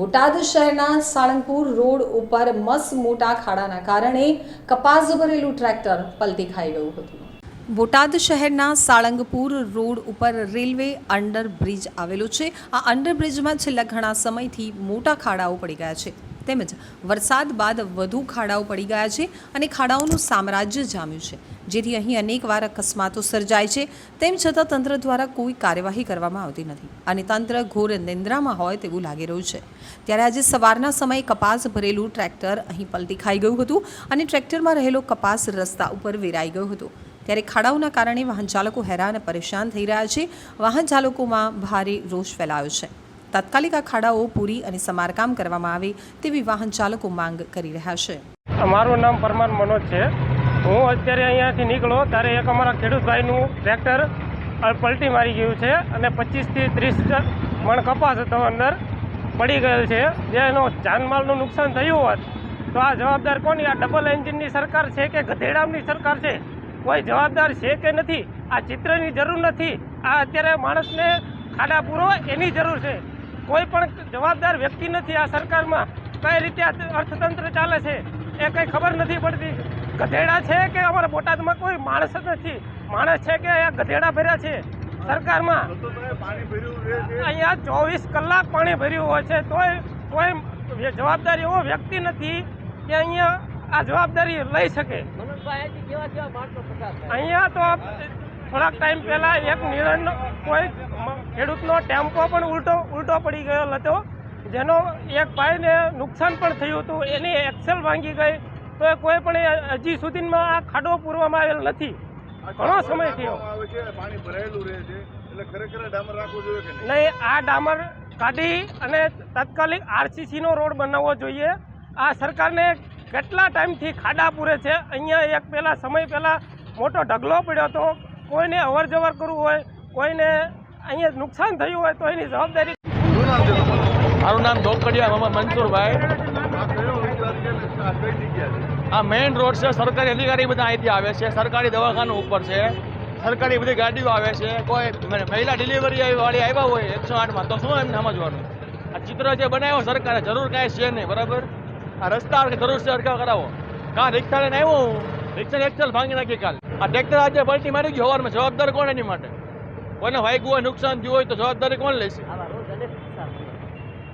બોટાદ શહેરના સાળંગપુર રોડ ઉપર મસ મોટા ખાડાના કારણે કપાસ ભરેલું ટ્રેક્ટર પલટી ખાઈ ગયું હતું. બોટાદ શહેરના સાળંગપુર રોડ ઉપર રેલવે અંડરબ્રિજ આવેલો છે. આ અંડરબ્રિજમાં છેલ્લા ઘણા સમયથી મોટા ખાડાઓ પડી ગયા છે. તેમજ વરસાદ બાદ વધુ ખાડાઓ પડી ગયા છે અને ખાડાઓનું સામ્રાજ્ય જામ્યું છે. જેથી અહીં અનેકવાર અકસ્માતો સર્જાય છે. તેમ છતાં તંત્ર દ્વારા કોઈ કાર્યવાહી કરવામાં આવતી નથી અને તંત્ર ઘોર નિંદ્રામાં હોય તેવું લાગી રહ્યું છે. ત્યારે આજે સવારના સમયે કપાસ ભરેલું ટ્રેક્ટર અહીં પલટી ખાઈ ગયું હતું અને ટ્રેક્ટરમાં રહેલો કપાસ રસ્તા ઉપર વેરાઈ ગયો હતો. ત્યારે ખાડાઓના કારણે વાહન ચાલકો હેરાન પરેશાન થઈ રહ્યા છે. વાહન ચાલકોમાં ભારે રોષ ફેલાયો છે. તાત્કાલિક આ ખાડાઓ પૂરી અને સમારકામ કરવામાં આવે તેવી વાહન ચાલકો માંગ કરી રહ્યા છે. મારું નામ પરમાન મનોજ છે. હું અત્યારે અહીંયાથી નીકળો ત્યારે એક અમારા ખેડૂતભાઈનું ટ્રેક્ટર પલટી મારી ગયું છે અને પચીસથી ત્રીસ મણ કપાસ હતો અંદર પડી ગયેલ છે. જેનો જાનમાલનું નુકસાન થયું હોત, તો આ જવાબદાર કોની? આ ડબલ એન્જિનની સરકાર છે કે ગધેડામની સરકાર છે? કોઈ જવાબદાર છે કે નથી? આ ચિત્રની જરૂર નથી. આ અત્યારે માણસને ખાડા પૂરો એની જરૂર છે. કોઈ પણ જવાબદાર વ્યક્તિ નથી આ સરકારમાં. કઈ રીતે આ અર્થતંત્ર ચાલે છે એ કંઈ ખબર નથી પડતી. ગધેડા છે કે અમારા બોટાદમાં કોઈ માણસ જ નથી. માણસ છે કે અહીંયા ગધેડા ભર્યા છે સરકારમાં. અહીંયા ચોવીસ કલાક પાણી ભર્યું હોય છે તોય કોઈ જવાબદારી એવો વ્યક્તિ નથી કે અહીંયા આ જવાબદારી લઈ શકે. અહીંયા તો થોડાક ટાઈમ પહેલાં એક નિરણનો કોઈ ખેડૂતનો ટેમ્પો પણ ઉલટો ઉલટો પડી ગયો હતો. જેનો એક ભાઈને નુકસાન પણ થયું હતું. એની એક્સેલ ભાંગી ગઈ. તો એ કોઈ પણ હજી સુધીમાં આ ખાડો પૂરવામાં આવેલ નથી. ઘણો સમય થયો. નહીં, આ ડામર કાઢી અને તાત્કાલિક આરસીસીનો રોડ બનાવવો જોઈએ. આ સરકારને કેટલા ટાઈમથી ખાડા પૂરે છે? અહીંયા એક પહેલાં સમય પહેલાં મોટો ઢગલો પડ્યો હતો. કોઈને અવર કરવું હોય, કોઈને અહીંયા નુકસાન થયું હોય તો એની જવાબદારી મારું નામ ધોકડિયા, મામા મંસુરભાઈ આ મેઇન રોડ છે, સરકારી અધિકારી બધા અહીંથી આવે છે, સરકારી દવાખાનું ઉપર છે, સરકારી બધી ગાડીઓ આવે છે, કોઈ મહિલા ડિલિવરી વાળી આવ્યા હોય, એકસો આઠમાં તો શું એમને સમજવાનું? આ ચિત્ર જે બનાવ્યો સરકારે, જરૂર કાંઈ છે નહીં, બરાબર? આ રસ્તા જરૂર છે અટકાવ કરાવો. કાં રિક્ષા લઈને આવ્યો હું? રિક્ષા એક્સેલ ભાંગી નાખી કાલ. આ ટ્રેક્ટર આજે પલટી મારી ગયું હવારમાં, જવાબદાર કોણ એની માટે? કોઈને વાગ્યું હોય, નુકસાન થયું હોય તો જવાબદારી કોણ લેશે? casa.